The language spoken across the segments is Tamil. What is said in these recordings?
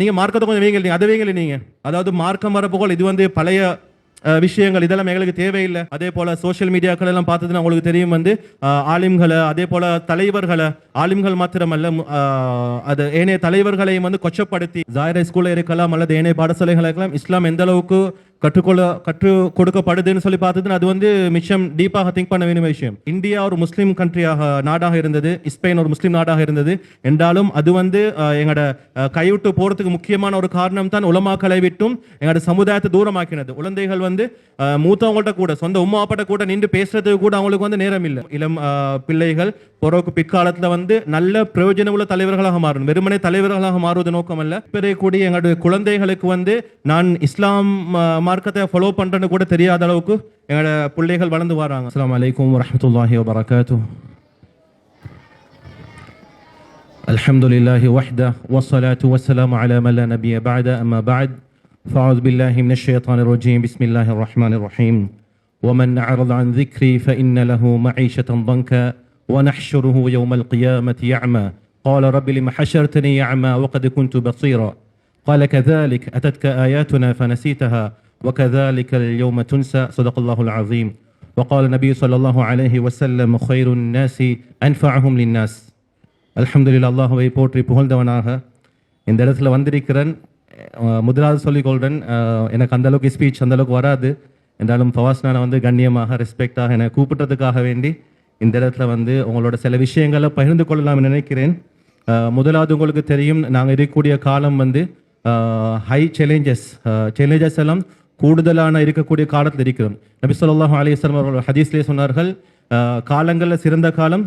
நீங்கள் மார்க்கத்தை கொஞ்சம் வைங்க நீங்கள் அதை வைங்க நீங்கள் அதாவது மார்க்கம் வரப்போல் இது வந்து பழைய விஷயங்கள் இதெல்லாம் எங்களுக்கு தேவையில்லை. அதே போல சோஷியல் மீடியாக்கள் எல்லாம் பார்த்ததுன்னா உங்களுக்கு தெரியும் வந்து ஆலிம்களை அதே போல தலைவர்களை ஆலிம்கள் மாத்திரமல்ல அது ஏனைய தலைவர்களையும் வந்து கொச்சப்படுத்தி ஜாயிர ஸ்கூல்ல இருக்கலாம் அல்லது ஏனைய பாடசாலைகளுக்கெல்லாம் இஸ்லாம் எந்த அளவுக்கு கற்றுக்கொள்ள கற்றுக் கொடுக்கப்படுதுன்னு சொல்லி பார்த்ததுன்னா அது வந்து மிச்சம் டீப்பாக திங்க் பண்ண வேண்டிய விஷயம். இந்தியா ஒரு முஸ்லீம் கண்ட்ரியாக நாடாக இருந்தது. ஸ்பெயின் ஒரு முஸ்லீம் நாடாக இருந்தது. என்றாலும் அது வந்து எங்களோட கைவிட்டு போகிறதுக்கு முக்கியமான ஒரு காரணம் தான் உலமாக்களை விட்டும் எங்களோட சமுதாயத்தை தூரமாக்கினது. குழந்தைகள் வந்து மூத்தவங்கள்ட்ட கூட சொந்த உம்மா அப்பாட்ட கூட நின்று பேசுறதுக்கு கூட அவங்களுக்கு வந்து நேரம் இல்லை. இளம் பிள்ளைகள் பிறகு பிற்காலத்தில் வந்து நல்ல பிரயோஜனம் உள்ள தலைவர்களாக மாறணும். வெறுமனே தலைவர்களாக மாறுவது நோக்கம் அல்ல பிறக்கூடிய எங்களுடைய குழந்தைகளுக்கு வந்து நான் இஸ்லாம் மார்க்கத்தை ஃபாலோ பண்றேன்னு கூட தெரியாத அளவுக்கு எங்களோட பிள்ளைகள் வளர்ந்து வராங்க அஸ்ஸலாமு அலைக்கும் வரஹ்மத்துல்லாஹி வபரகாத்துஹ் الحمد لله وحده والصلاة والسلام على من لا نبي بعد أما بعد فأعوذ بالله من الشيطان الرجيم بسم الله الرحمن الرحيم ومن أعرض عن ذكري فإن له معيشة ضنكا ونحشره يوم القيامة يعمى قال رب لم حشرتني يعمى وقد كنت بصيرا قال كذلك أتتك آياتنا فنسيتها وكذلك اليوم تنسى صدق الله العظيم وقال النبي صلى الله عليه وسلم خير الناس أنفعهم للناس அல்ஹம்துலில்லாஹ் அல்லாஹுவை போற்றி புகழ்ந்தவனாக இந்த இடத்துல வந்திருக்கிறேன் அஹ் முதலாவது சொல்லிக்கொள்கிறேன் அஹ் எனக்கு அந்த அளவுக்கு ஸ்பீச் அந்த அளவுக்கு வராது என்றாலும் ஃபவாஸ் நான் வந்து கண்ணியமாக ரெஸ்பெக்டாக என்னை கூப்பிட்டதுக்காக வேண்டி இந்த இடத்துல வந்து உங்களோட சில விஷயங்களை பகிர்ந்து கொள்ளலாம்னு நினைக்கிறேன் அஹ் முதலாவது உங்களுக்கு தெரியும் நாங்கள் இருக்கக்கூடிய காலம் வந்து ஹை சேலஞ்சஸ் சேலஞ்சஸ் எல்லாம் கூடுதலான இருக்கக்கூடிய காலத்தில் இருக்கிறோம். நபி ஸல்லல்லாஹு அவர்கள் ஹதீஸ்லேயே சொன்னார்கள் காலங்களில் சிறந்த காலம்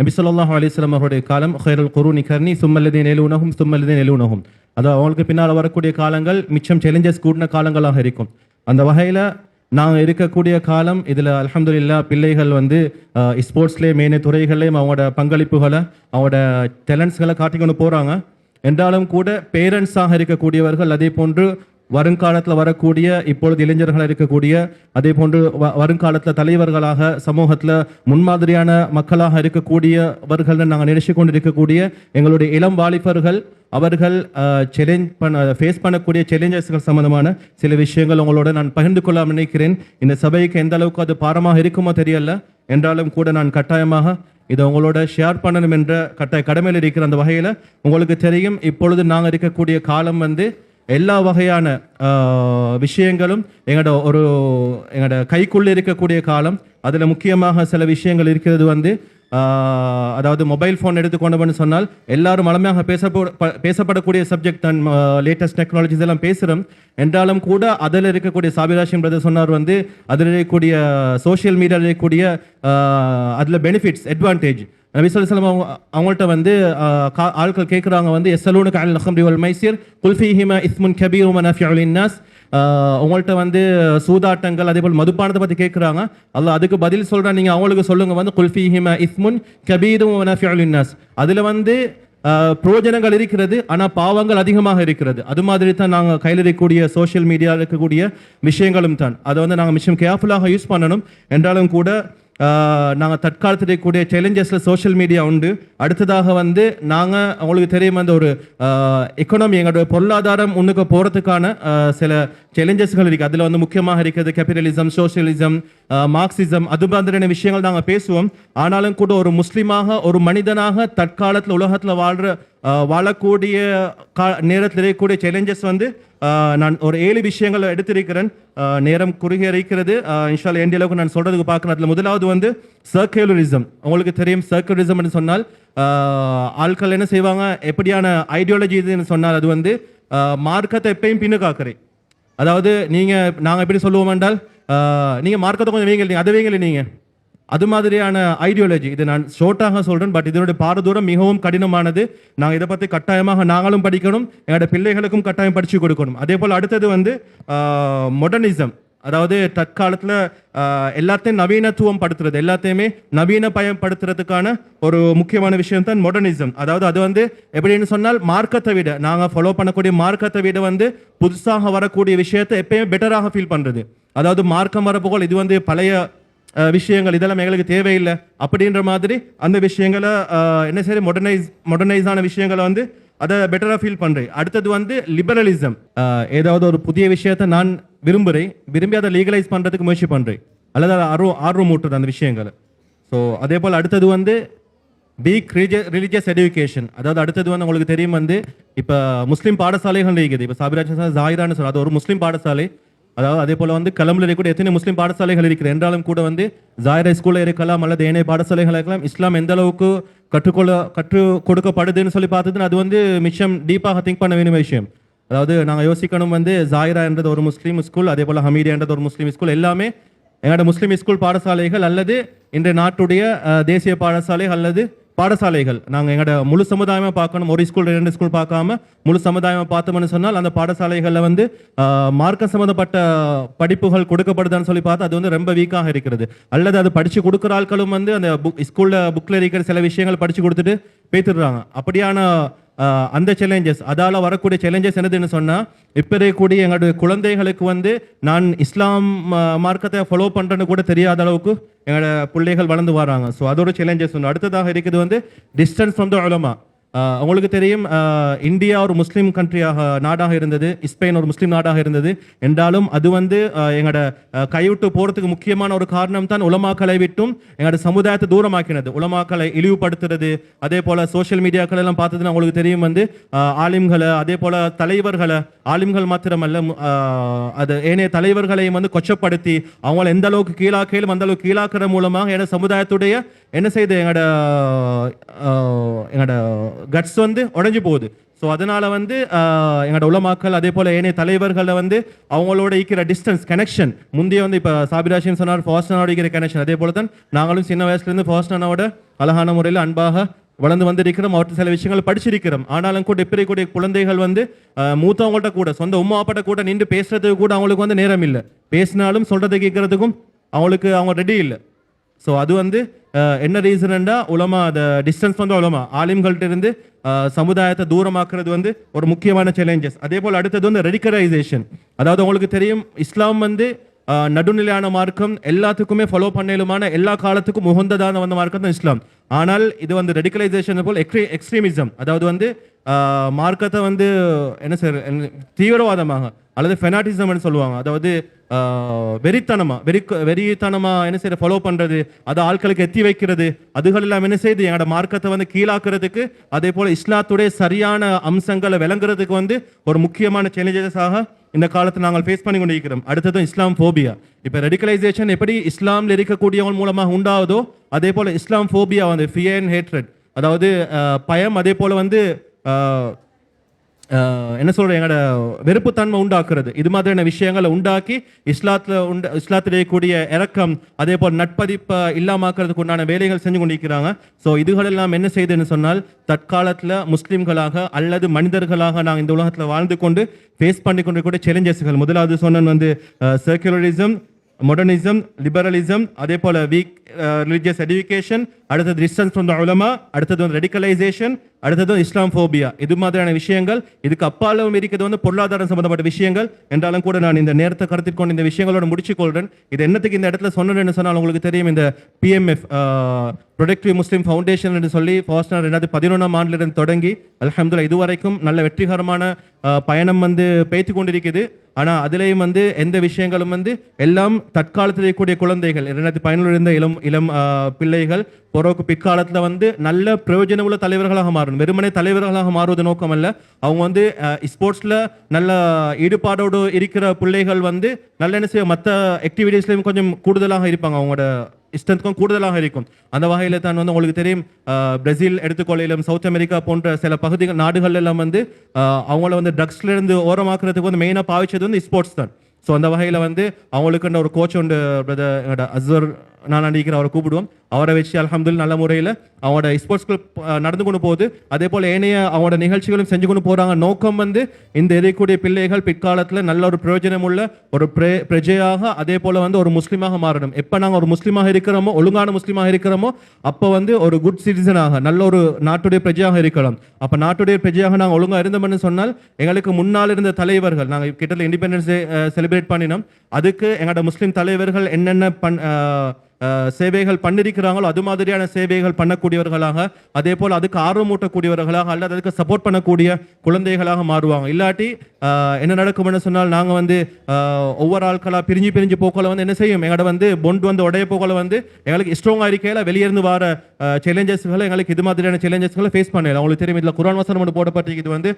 நபி ஸல்லல்லாஹு அலைஹி அவருடைய காலம் ஹைரல் குரு நிகர்னி சும்மல்லதே எலுனஹும் சும்மல்லதே எலுனஹும் அதாவது அவங்களுக்கு பின்னால் வரக்கூடிய காலங்கள் மிச்சம் சேலஞ்சஸ் கூடின காலங்களாக இருக்கும். அந்த வகையில் நாங்கள் இருக்கக்கூடிய காலம் இதில் அல்ஹம்துலில்லாஹ் பிள்ளைகள் வந்து ஸ்போர்ட்ஸ்லேயே மேனே துறைகள்லேயும் அவங்களோட பங்களிப்புகளை அவங்களோட டேலண்ட்ஸ்களை காட்டிக்கொண்டு போகிறாங்க என்றாலும் கூட பேரண்ட்ஸாக இருக்கக்கூடியவர்கள் அதே போன்று வருங்காலத்தில் வரக்கூடிய இப்பொழுது இளைஞர்களாக இருக்கக்கூடிய அதே போன்று வ- வருங்காலத்தில் தலைவர்களாக சமூகத்தில் முன்மாதிரியான மக்களாக இருக்கக்கூடியவர்கள் நாங்கள் நினைச்சு கொண்டு இருக்கக்கூடிய எங்களுடைய இளம் வாலிபர்கள் அவர்கள் சேலஞ்ச் பண்ண ஃபேஸ் பண்ணக்கூடிய சேலஞ்சஸ்கள் சம்பந்தமான சில விஷயங்கள் உங்களோட நான் பகிர்ந்து கொள்ள நினைக்கிறேன். இந்த சபைக்கு எந்த அளவுக்கு அது பாரமாக இருக்குமோ தெரியல. என்றாலும் கூட நான் கட்டாயமாக இதை உங்களோட ஷேர் பண்ணணும் என்ற கட்டாய கடமையில் இருக்கிற அந்த வகையில் உங்களுக்கு தெரியும். இப்பொழுது நாங்கள் இருக்கக்கூடிய காலம் வந்து எல்லா வகையான விஷயங்களும் எங்களோட ஒரு எங்களோட கைக்குள்ளே இருக்கக்கூடிய காலம் அதில் முக்கியமாக சில விஷயங்கள் இருக்கிறது வந்து அதாவது மொபைல் ஃபோன் எடுத்துக்கொண்டோம்னு சொன்னால் எல்லாரும் வளமையாக பேசப்போ ப- பேசப்படக்கூடிய சப்ஜெக்ட் தான் லேட்டஸ்ட் டெக்னாலஜிஸ் எல்லாம் பேசுகிறோம் என்றாலும் கூட அதில் இருக்கக்கூடிய சாபிராஷன் பிரதர் சொன்னார் வந்து அதில் இருக்கக்கூடிய சோஷியல் மீடியாவில் இருக்கக்கூடிய அதில் பெனிஃபிட்ஸ் அட்வான்டேஜ் நபி சொல்லி அவங்க அவங்கள்ட்ட வந்து கா- ஆட்கள் கேட்குறாங்க வந்து எஸ்எலூனுக்கு அல் நஹம்ரி வல் மைசீர் குல்ஃபிஹிம இஸ்முன் கபீர் உமன் அஃபி அலின்னாஸ் உங்கள்ட்ட வந்து சூதாட்டங்கள் அதே போல் மதுபானத்தை பற்றி கேட்குறாங்க அல்ல அதுக்கு பதில் சொல்கிறேன் நீங்கள் அவங்களுக்கு சொல்லுங்க வந்து குல்ஃபி ஹிம இஸ்முன் கபீர் உமன் அஃபி அலின்னாஸ் அதில் வந்து புரோஜனங்கள் இருக்கிறது ஆனால் பாவங்கள் அதிகமாக இருக்கிறது. அது மாதிரி தான் நாங்கள் கையில் இருக்கக்கூடிய சோஷியல் மீடியாவில் இருக்கக்கூடிய விஷயங்களும் தான். அதை வந்து நாங்கள் மிஷம் கேர்ஃபுல்லாக யூஸ் பண்ணணும். என்றாலும் கூட நாங்கள் தற்காலத்தில் இருக்கக்கூடிய சேலஞ்சஸில் சோஷியல் மீடியா உண்டு. அடுத்ததாக வந்து நாங்கள் உங்களுக்கு தெரியும் அந்த ஒரு எக்கனாமி எங்களோட பொருளாதாரம் முன்னுக்கு போகிறதுக்கான சில சேலஞ்சஸ்கள் இருக்குது அதில் வந்து முக்கியமாக இருக்கிறது கேபிட்டலிசம் சோஷியலிசம் மார்க்சிசம் அது மாதிரியான விஷயங்கள் நாங்கள் பேசுவோம். ஆனாலும் கூட ஒரு முஸ்லீமாக ஒரு மனிதனாக தற்காலத்தில் உலகத்தில் வாழ்கிற வாழக்கூடிய கா நேரத்தில் இருக்கக்கூடிய சேலஞ்சஸ் வந்து நான் ஒரு ஏழு விஷயங்கள் எடுத்திருக்கிறேன். நேரம் குறுகிய இருக்கிறது இன்ஷால் எந்த அளவுக்கு நான் சொல்றதுக்கு பார்க்கணும். அதில் முதலாவது வந்து சர்க்குலரிசம் உங்களுக்கு தெரியும் சர்க்குலரிசம் சொன்னால் ஆட்கள் என்ன செய்வாங்க? எப்படியான ஐடியாலஜி இதுன்னு சொன்னால் அது வந்து மார்க்கத்தை எப்பயும் பின்னகாக்கிறேன் அதாவது நீங்கள் நாங்கள் எப்படி சொல்லுவோம் என்றால் நீங்கள் மார்க்கத்தை கொஞ்சம் வீங்கல் அதை வைங்க நீங்கள் அது மாதிரியான ஐடியாலஜி இது நான் ஷோர்ட்டாக சொல்கிறேன் பட் இதனுடைய பாரதூரம் மிகவும் கடினமானது. நாங்கள் இதை பற்றி கட்டாயமாக நாங்களும் படிக்கணும் எங்களோட பிள்ளைகளுக்கும் கட்டாயம் படித்து கொடுக்கணும். அதே போல் அடுத்தது வந்து மொடர்னிசம் அதாவது தற்காலத்தில் எல்லாத்தையும் நவீனத்துவம் படுத்துறது எல்லாத்தையுமே நவீன பயன்படுத்துறதுக்கான ஒரு முக்கியமான விஷயம் தான் மொடர்னிசம் அதாவது அது வந்து எப்படின்னு சொன்னால் மார்க்கத்தை விட நாங்கள் ஃபாலோ பண்ணக்கூடிய மார்க்கத்தை விட வந்து புதுசாக வரக்கூடிய விஷயத்தை எப்பயுமே பெட்டராக ஃபீல் பண்ணுறது அதாவது மார்க்கம் வரப்போல் இது வந்து பழைய விஷயங்கள் இதெல்லாம் எங்களுக்கு தேவையில்லை. அப்படின்ற மாதிரி அந்த விஷயங்களை என்ன சரி மாடர்னைஸ் மாடர்னைஸான விஷயங்களை வந்து அதை பெட்டராக ஃபீல் பண்ணுறேன் அடுத்தது வந்து லிபரலிசம் ஏதாவது ஒரு புதிய விஷயத்தை நான் விரும்புகிறேன் விரும்பி அதை லீகலைஸ் பண்ணுறதுக்கு முயற்சி பண்ணுறேன் அல்லது அதை ஆர்வம் ஆர்வம் ஊட்டுறது அந்த விஷயங்களை. ஸோ அதே போல் அடுத்தது வந்து பீக் ரிலிஜியஸ் எஜுகேஷன் அதாவது அடுத்தது வந்து உங்களுக்கு தெரியும் வந்து இப்போ முஸ்லீம் பாடசாலைகள் இருக்குது. இப்போ சாபிராஜ் ஜாயிரான்னு சொல்ற அது ஒரு முஸ்லீம் பாடசாலை. அதாவது அதே போல வந்து கலம்புல கூட எத்தனை முஸ்லீம் பாடசாலைகள் இருக்கிறது என்றாலும் கூட வந்து ஜாயிரா ஸ்கூலில் இருக்கலாம் அல்லது ஏனைய பாடசாலைகள் இருக்கலாம் இஸ்லாம் எந்த அளவுக்கு கற்றுக்கொள்ள கற்று கொடுக்கப்படுதுன்னு சொல்லி பார்த்ததுன்னு அது வந்து மிச்சம் டீப்பாக திங்க் பண்ண வேண்டிய விஷயம். அதாவது நாங்கள் யோசிக்கணும் வந்து ஜாயிரா என்றது ஒரு முஸ்லீம் ஸ்கூல் அதே போல் ஹமீடியா என்றது ஒரு முஸ்லீம் ஸ்கூல் எல்லாமே எங்களோட முஸ்லீம் ஸ்கூல் பாடசாலைகள் அல்லது இன்றைய நாட்டுடைய தேசிய பாடசாலை அல்லது பாடசாலைகள். நாங்கள் எங்களோட முழு சமுதாயமாக பார்க்கணும். ஒரு ஸ்கூல் ரெண்டு ஸ்கூல் பார்க்காம முழு சமுதாயமாக பார்த்தோம்னு சொன்னால் அந்த பாடசாலைகளில் வந்து மார்க்க சம்மந்தப்பட்ட படிப்புகள் கொடுக்கப்படுதான்னு சொல்லி பார்த்தா அது வந்து ரொம்ப வீக்காக இருக்கிறது. அல்லது அது படித்து கொடுக்குற ஆட்களும் வந்து அந்த புக் ஸ்கூலில் புக்கில் இருக்கிற சில விஷயங்கள் படித்து கொடுத்துட்டு பேத்துடுறாங்க அப்படியான அந்த சேலஞ்சஸ் அதால் வரக்கூடிய சேலஞ்சஸ் என்னதுன்னு சொன்னால் இப்போதே கூடிய எங்களுடைய குழந்தைகளுக்கு வந்து நான் இஸ்லாம் மார்க்கத்தை ஃபாலோ பண்ணுறேன்னு கூட தெரியாத அளவுக்கு எங்களோட பிள்ளைகள் வளர்ந்து வராங்க. ஸோ அதோட சேலஞ்சஸ் ஒன்று அடுத்ததாக இருக்குது வந்து டிஸ்டன்ஸ் ஃப்ரம் த உலமா உங்களுக்கு தெரியும் இந்தியா ஒரு முஸ்லீம் கண்ட்ரியாக நாடாக இருந்தது ஸ்பெயின் ஒரு முஸ்லீம் நாடாக இருந்தது. என்றாலும் அது வந்து எங்களோட கைவிட்டு போகிறதுக்கு முக்கியமான ஒரு காரணம் தான் உலமாக்களை விட்டும் எங்களோட சமுதாயத்தை தூரமாக்கினது. உலமாக்களை இழிவுபடுத்துறது அதே போல சோஷியல் மீடியாக்கள் எல்லாம் பார்த்ததுன்னா உங்களுக்கு தெரியும் வந்து ஆலிம்களை அதே போல தலைவர்களை ஆலிம்கள் மாத்திரமல்ல அது ஏனைய தலைவர்களையும் வந்து கொச்சப்படுத்தி அவங்கள எந்த அளவுக்கு கீழாக்கையிலும் அந்த அளவுக்கு கீழாக்குற மூலமாக என சமுதாயத்துடைய என்ன செய்யுது எங்களோட எங்களோட கட்ஸ் வந்து உடஞ்சி போகுது. ஸோ அதனால் வந்து எங்களோட உலமாக்கள் அதே போல் ஏனைய தலைவர்களை வந்து அவங்களோட இருக்கிற டிஸ்டன்ஸ் கனெக்ஷன் முந்தைய வந்து இப்போ சாபிராஷின் சொன்னார் ஃபாஸ்டனோட இருக்கிற கனெக்ஷன் அதே போல் தான் நாங்களும் சின்ன வயசுலேருந்து ஃபாஸ்டனோட அழகான முறையில் அன்பாக வளர்ந்து வந்திருக்கிறோம். அவற்றை சில விஷயங்கள் படிச்சிருக்கிறோம். ஆனாலும் கூட இப்ப இருக்கக்கூடிய குழந்தைகள் வந்து மூத்தவங்கள்ட்ட கூட சொந்த உமா அப்பாட்ட கூட நின்று பேசுறதுக்கு கூட அவங்களுக்கு வந்து நேரம் இல்லை பேசினாலும் சொல்றதை கேட்கறதுக்கும் அவங்களுக்கு அவங்க ரெடி இல்லை. ஸோ அது வந்து என்ன ரீசன்டா உலமா அந்த டிஸ்டன்ஸ் வந்து உலமா. ஆலிம்கள்ட்ட இருந்து சமுதாயத்தை தூரமாக்குறது வந்து ஒரு முக்கியமான சேலஞ்சஸ் அதே போல் அடுத்தது வந்து ரெடிக்கலைசேஷன் அதாவது உங்களுக்கு தெரியும் இஸ்லாம் வந்து நடுநிலையான மார்க்கம் எல்லாத்துக்குமே ஃபாலோ பண்ணலுமான எல்லா காலத்துக்கும் உகந்ததான வந்த மார்க்கம் தான் இஸ்லாம். ஆனால் இது வந்து ரெடிகலைசேஷன் போல் எக்ஸ்ட்ரீ எக்ஸ்ட்ரீமிசம் அதாவது வந்து மார்க்கத்தை வந்து என்ன சார் தீவிரவாதமாக அல்லது ஃபெனாட்டிசம்னு சொல்லுவாங்க. அதாவது வெறித்தனமாக வெறி வெறித்தனமாக என்ன செய்யற ஃபாலோ பண்ணுறது அதை ஆட்களுக்கு எத்தி வைக்கிறது அதுகள் எல்லாம் என்ன செய்யுது எங்களோட மார்க்கத்தை வந்து கீழாக்குறதுக்கு அதே போல் இஸ்லாத்துடைய சரியான அம்சங்களை விளங்குறதுக்கு வந்து ஒரு முக்கியமான சேலஞ்சஸாக இந்த காலத்தை நாங்கள் ஃபேஸ் பண்ணி கொண்டிருக்கிறோம். அடுத்ததும் இஸ்லாம் ஃபோபியா இப்போ ரெடிகலைசேஷன் எப்படி இஸ்லாம்ல இருக்கக்கூடியவங்க மூலமாக உண்டாவதோ அதே போல் இஸ்லாம் ஃபோபியா வந்து ஃபியர் அண்ட் ஹேட்ரட் அதாவது பயம் அதே போல் வந்து என்ன சொல்ற எங்களோட வெறுப்புத்தன்மை உண்டாக்குறது. இது மாதிரியான விஷயங்களை உண்டாக்கி இஸ்லாத்துல உண்ட இஸ்லாத்திலே கூடிய இறக்கம் அதே போல் நட்பதிப்பை இல்லாமாக்குறதுக்கு உண்டான வேலைகள் செஞ்சு கொண்டிருக்கிறாங்க. ஸோ இதுகளெல்லாம் என்ன செய்யுதுன்னு சொன்னால் தற்காலத்தில் முஸ்லீம்களாக அல்லது மனிதர்களாக நாங்கள் இந்த உலகத்தில் வாழ்ந்து கொண்டு ஃபேஸ் பண்ணி கொண்டிருக்கூடிய சேலஞ்சஸ்கள் முதலாவது சொன்னது வந்து சர்க்குலரிசம் மாடர்னிசம் லிபரலிசம் அதே போல் வீக் ரிலீஜியஸ் எஜுகேஷன் அடுத்தது டிஸ்டன்ஸ் ஃப்ரம் த உலமா அடுத்தது வந்து ரெடிக்கலைசேஷன் அடுத்தது இஸ்லாம் ஃபோபியா இது மாதிரியான விஷயங்கள் இதுக்கு அப்பாலும் இருக்கிறது வந்து பொருளாதாரம் சம்பந்தப்பட்ட விஷயங்கள். என்றாலும் கூட நான் இந்த நேரத்தை கருத்தில் கொண்டு இந்த விஷயங்களோட முடிச்சுக்கொள்கிறேன் இது என்னத்துக்கு இந்த இடத்துல சொன்னேன்னு சொன்னால் உங்களுக்கு தெரியும். இந்த பிஎம்எஃப் ப்ரொடக்டிவ் முஸ்லீம் ஃபவுண்டேஷன் என்று சொல்லி ஃபர்ஸ்ட் ரெண்டாயிரத்தி பதினொன்றாம் ஆண்டிலிருந்து தொடங்கி அலமதுல்லா இதுவரைக்கும் நல்ல வெற்றிகரமான பயணம் வந்து பேத்து கொண்டிருக்குது ஆனால் அதுலேயும் வந்து எந்த விஷயங்களும் வந்து எல்லாம் தற்காலத்தில் கூடிய குழந்தைகள் இரண்டாயிரத்தி பதினொன்று இருந்த இளம் இளம் பிள்ளைகள் பிறகு பிற்காலத்தில் வந்து நல்ல பிரயோஜனமுள்ள தலைவர்களாக மாறணும். வெறுமனே தலைவர்களாக மாறுவது நோக்கம் அல்ல அவங்க வந்து ஸ்போர்ட்ஸில் நல்ல ஈடுபாடோடு இருக்கிற பிள்ளைகள் வந்து நல்ல என்ன செய்ய மற்ற ஆக்டிவிட்டீஸ்லையும் கொஞ்சம் கூடுதலாக இருப்பாங்க. அவங்களோட இஷ்டத்துக்கும் கூடுதலாக இருக்கும். அந்த வகையில் தான் வந்து உங்களுக்கு தெரியும் பிரேசில் எடுத்துக்கொள்ளையிலும் சவுத் அமெரிக்கா போன்ற சில பகுதிகள் நாடுகள் எல்லாம் வந்து அவங்கள வந்து ட்ரக்ஸ்லேருந்து ஓரமாக்குறதுக்கு வந்து மெயினாக பாவிச்சது வந்து ஸ்போர்ட்ஸ் தான். ஸோ அந்த வகையில் வந்து அவங்களுக்குன்ற ஒரு கோச் உண்டு பிரதர் எங்களோட அசர் நான் நினைக்கிற அவரை கூப்பிடுவோம். அவரை வச்சு அலமதுல் நல்ல முறையில் அவங்களோட ஸ்போர்ட்ஸ் கிளப் நடந்து கொண்டு போகுது. அதே போல் ஏனைய அவங்களோட நிகழ்ச்சிகளும் செஞ்சு கொண்டு போகிறாங்க நோக்கம் வந்து இந்த எதிர்க்கூடிய பிள்ளைகள் பிற்காலத்தில் நல்ல ஒரு பிரயோஜனம் உள்ள ஒரு பிரே பிரஜையாக அதே போல் வந்து ஒரு முஸ்லீமாக மாறணும். எப்போ நாங்கள் ஒரு முஸ்லீமாக இருக்கிறோமோ ஒழுங்கான முஸ்லீமாக இருக்கிறோமோ அப்போ வந்து ஒரு குட் சிட்டிசனாக நல்ல ஒரு நாட்டுடைய பிரஜையாக இருக்கலாம். அப்போ நாட்டுடைய பிரஜையாக நாங்கள் ஒழுங்காக இருந்தோம்னு சொன்னால் எங்களுக்கு முன்னால் இருந்த தலைவர்கள் நாங்கள் கிட்டத்தட்ட இண்டிபெண்டன்ஸ் டே செலிப்ரேட் பண்ணினோம். அதுக்கு எங்களோட முஸ்லீம் தலைவர்கள் என்னென்ன பண் சேவைகள் பண்ணிருக்கிறாங்களோ அது மாதிரியான சேவைகள் பண்ணக்கூடியவர்களாக அதே போல் அதுக்கு ஆர்வமூட்டக்கூடியவர்களாக அல்லது அதுக்கு சப்போர்ட் பண்ணக்கூடிய குழந்தைகளாக மாறுவாங்க. இல்லாட்டி என்ன நடக்கும்னு சொன்னால் நாங்கள் வந்து ஒவ்வொரு ஆட்களாக பிரிஞ்சு பிரிஞ்சு போக்கில் வந்து என்ன செய்யும்? எங்களோட வந்து பொண்டு வந்து உடைய போக்கில் வந்து எங்களுக்கு ஸ்ட்ராங்காக இருக்கையில் வெளியிருந்து வர சேலஞ்சஸ்களை எங்களுக்கு இது மாதிரியான சேலஞ்சஸ்களை ஃபேஸ் பண்ணல. உங்களுக்கு தெரியும் இதில் குரான் வசனம் ஒன்று போடப்பட்டிருக்கு இது வந்து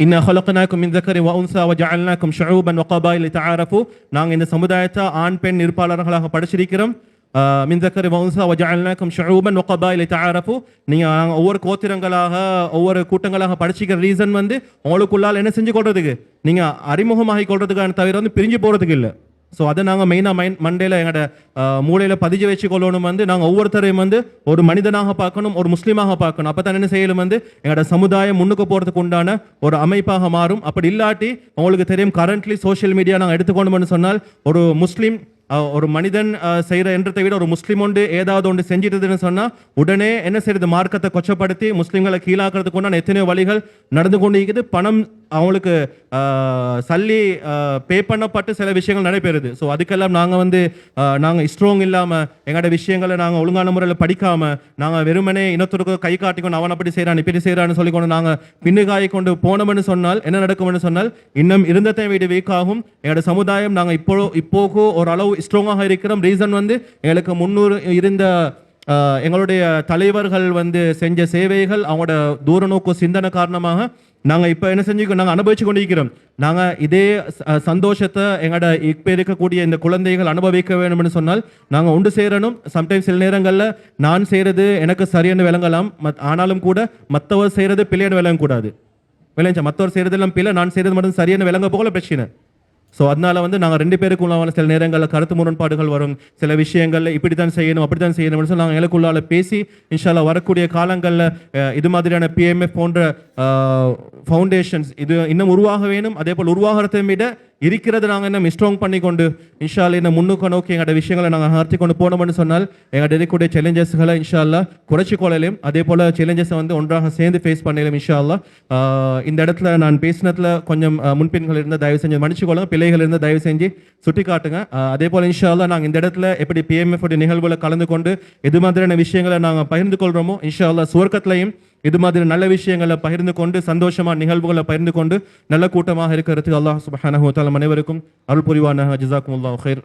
இன்ன ஹலக்கனாக்கும் இந்த கரி வவுன்சா வஜஅல்னாக்கும் ஷூபன் வகபாயில் தாரஃபு நாங்கள் இந்த சமுதாயத்தை ஆண் பெண் இருப்பாளர்களாக படிச்சிருக்கிறோம் ஆஹ் மின் தக்கரி வஉன்சா வஜஅல்னாக்கும் ஷுஊபன் வகபாயில் லிதஆரஃபு நீங்க ஒவ்வொரு கோத்திரங்களாக ஒவ்வொரு கூட்டங்களாக படிச்சிக்கிற ரீசன் வந்து உங்களுக்குள்ளால் என்ன செஞ்சு கொள்றதுக்கு நீங்கள் அறிமுகமாகி கொள்றதுக்கான தவிர வந்து பிரிஞ்சு போகிறதுக்கு இல்லை ஸோ அதை நாங்கள் மெயினாக மைண்ட் மண்டேல எங்களோட மூளையில் பதிஞ்சு வச்சுக்கொள்ளணும் வந்து நாங்கள் ஒவ்வொருத்தரையும் வந்து ஒரு மனிதனாக பார்க்கணும் ஒரு முஸ்லீமாக பார்க்கணும். அப்போ தான் என்ன செய்யலும் வந்து எங்களோட சமுதாயம் முன்னுக்கு போகிறதுக்கு உண்டான ஒரு அமைப்பாக மாறும். அப்படி இல்லாட்டி உங்களுக்கு தெரியும் கரண்ட்லி சோஷியல் மீடியா நாங்கள் எடுத்துக்கொண்டோம்னு சொன்னால் ஒரு முஸ்லீம் ஒரு மனிதன் செய்கிற என்றத்தை என்றதை விட ஒரு முஸ்லீம் ஒன்று ஏதாவது ஒன்று செஞ்சிட்டதுன்னு சொன்னால் உடனே என்ன செய்யறது மார்க்கத்தை கொச்சப்படுத்தி முஸ்லீம்களை கீழாக்குறதுக்கு உண்டான எத்தனையோ வழிகள் நடந்து கொண்டு இருக்குது பணம் அவங்களுக்கு சல்லி பே பண்ணப்பட்டு சில விஷயங்கள் நடைபெறுது. ஸோ அதுக்கெல்லாம் நாங்கள் வந்து நாங்கள் ஸ்ட்ராங் இல்லாமல் எங்களோட விஷயங்களை நாங்கள் ஒழுங்கான முறையில் படிக்காமல் நாங்கள் வெறுமனே இனத்திற்கு கை காட்டிக்கொண்டு அவன் அப்படி செய்கிறான் இப்படி செய்கிறான்னு சொல்லிக்கொண்டு நாங்கள் பின்னுகாய் கொண்டு போனோம்னு சொன்னால் என்ன நடக்கும்னு சொன்னால் இன்னும் இருந்ததை வீடு வீக் ஆகும். எங்களோட சமுதாயம் நாங்கள் இப்போ இப்போக்கு ஒரு அளவு ஸ்ட்ராங்காக இருக்கிறோம். ரீசன் வந்து எங்களுக்கு முன்னூறு இருந்த எங்களுடைய தலைவர்கள் வந்து செஞ்ச சேவைகள் அவங்களோட தூர நோக்கு சிந்தனை காரணமாக நாங்கள் இப்போ என்ன செஞ்சு நாங்கள் அனுபவிச்சு கொண்டிருக்கிறோம். நாங்கள் இதே சந்தோஷத்தை எங்களோட இப்போ இருக்கக்கூடிய இந்த குழந்தைகள் அனுபவிக்க வேணும்னு சொன்னால் நாங்கள் ஒன்று சேரணும். சம்டைம்ஸ் சில நேரங்களில் நான் செய்கிறது எனக்கு சரியான விளங்கலாம். மத் ஆனாலும் கூட மற்றவர் செய்கிறது பிள்ளையான விளங்கக்கூடாது. விளைஞ்சா மற்றவர் செய்கிறதெல்லாம் பிள்ளை நான் செய்கிறது மட்டும் சரியான விளங்க போகல பிரச்சனை. ஸோ அதனால வந்து நாங்கள் ரெண்டு பேருக்குள்ளான சில நேரங்களில் கருத்து முரண்பாடுகள் வரும். சில விஷயங்களில் இப்படி தான் செய்யணும் அப்படி தான் செய்யணும் சொல்லி நாங்கள் எங்களுக்குள்ளால பேசி இன்ஷால்லா வரக்கூடிய காலங்களில் இது மாதிரியான பிஎம்எஃப் போன்ற ஃபவுண்டேஷன்ஸ் இது இன்னும் உருவாக வேணும். அதே போல் உருவாகிறதை விட இருக்கிறது நாங்கள் என்ன ஸ்ட்ராங் பண்ணி கொண்டு இன்ஷால்லா முன்னுக்கு நோக்கி எங்களோட விஷயங்களை நாங்கள் நடத்தி கொண்டு போனோம்னு சொன்னால் எங்கள் இருக்கக்கூடிய சேலஞ்சஸ்களை இன்ஷால்லா குறைச்சி கொள்ளலையும் அதே போல் சேலஞ்சஸை வந்து ஒன்றாக சேர்ந்து ஃபேஸ் பண்ணலையும் இன்ஷால்லா இந்த இடத்துல நான் பேசினதுல கொஞ்சம் முன்பின்கள் இருந்தால் தயவு செஞ்சு மன்னிச்சு கொள்ளுங்க பிள்ளைகள் இருந்தால் தயவு செஞ்சு சுட்டி காட்டுங்க அதே போல் இன்ஷால்லா நாங்கள் இந்த இடத்துல எப்படி பிஎம்எஃப் நிகழ்வுகளை கலந்து கொண்டு இது மாதிரியான விஷயங்களை நாங்கள் பகிர்ந்து கொள்கிறோமோ இன்ஷால்லா சுவர்க்கத்திலையும் இது மாதிரி நல்ல விஷயங்களை பகிர்ந்து கொண்டு சந்தோஷமா நிகழ்வுகளை பகிர்ந்து கொண்டு நல்ல கூட்டமாக இருக்கிறதுக்கு அல்லாஹ் சுப்ஹானஹு தாலம் அனைவருக்கும் அருள் புரிவானாக. ஜஸாக்குமுல்லாஹு ஹைர்